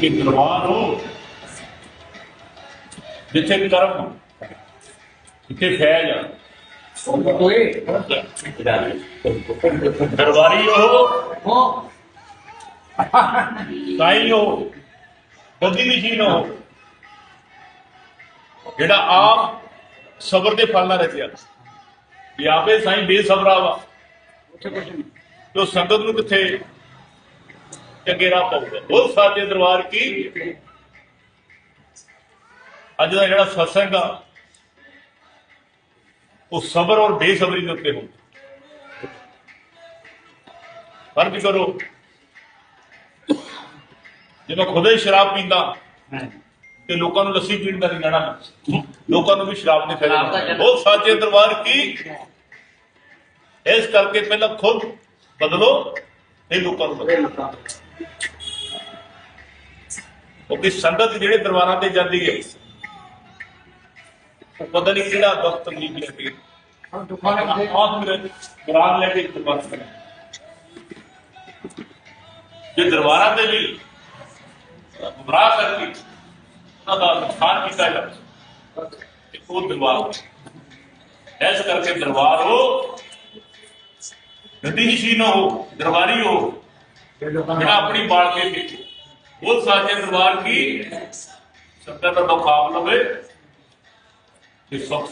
ਕਿ ਦਰਬਾਰ ਹੋ ਜਿੱਥੇ ਕਰਮ ਜਿੱਥੇ ਫੈਜ ਆ। ਦਰਬਾਰੀ ਉਹ ਸਾਈ ਉਹ ਗੱਦੀ ਨਸ਼ੀਨ ਉਹ ਜਿਹੜਾ ਆਪ ਸਬਰ ਦੇ ਫਲ ਨਾਲ ਰਚਿਆ। ਵੀ ਆਪੇ ਸਾਈ ਬੇਸਬਰਾ ਵਾ। ਜੋ ਸੰਗਤ ਨੂੰ ਕਿੱਥੇ ਚੰਗੇ ਰਾਹ ਪਾਊਗਾ ਉਹ ਸਾਚੇ ਦਰਬਾਰ ਕੀ? ਅੱਜ ਦਾ ਜਿਹੜਾ ਸਤਸੰਗ ਆ ਉਹ ਸਬਰ ਔਰ ਬੇਸਬਰੀ ਦੇ ਉੱਤੇ ਹੋ ਫ਼ਰਕ ਕਰੋ ਜੇ ਮੈਂ ਖੁਦ ਹੀ ਸ਼ਰਾਬ ਪੀਂਦਾ ਤੇ ਲੋਕਾਂ ਨੂੰ ਲੱਸੀ ਪੀਣ ਦਾ ਨਹੀਂ ਲੈਣਾ ਲੋਕਾਂ ਨੂੰ ਵੀ ਸ਼ਰਾਬ ਫਾਇਦੇ ਕਹਿਣਾ। ਉਹ ਸਾਚੇ ਦਰਬਾਰ ਕੀ? ਇਸ ਕਰਕੇ ਪਹਿਲਾਂ ਖੁਦ ਬਦਲੋ ਤੇ ਲੋਕਾਂ ਨੂੰ ਬਦਲੋ। ਕਿਉਂਕਿ ਸੰਗਤ ਜਿਹੜੇ ਦਰਬਾਰਾਂ ਤੇ ਜਾਂਦੀ ਹੈ, ਉਹ ਪਤਾ ਨਹੀਂ ਕਿਹੜਾ ਦੁੱਖ ਤਕਲੀਫ ਲੈ ਕੇ ਆਹ ਮੇਰੇ ਦਰਬਾਰ ਲੈ ਕੇ ਦਰਬਾਰ ਤੇ ਜੇ ਦਰਬਾਰਾਂ ਤੇ ਵੀ ਗੁੰਮਰਾਹ ਕਰਕੇ ਉਹਨਾਂ ਦਾ ਨੁਕਸਾਨ ਕੀਤਾ ਜਾਂਦਾ ਤੇ ਉਹ ਦਰਬਾਰ ਇਸ ਕਰਕੇ ਦਰਬਾਰ ਹੋ ਨਦੀ ਨਾ ਹੋ, ਦਰਬਾਰੀ ਹੋ ਜਿਹੜਾ ਆਪਣੀ ਬਾਲ ਕੇ ਪਿੱਛੇ ਉਹ ਸਾਜੇ ਦਰਬਾਰ ਕੀ? ਸੰਗਤ ਦਾ ਦੁੱਖ ਆਪ ਲਵੇ ਤੇ ਸੁਖ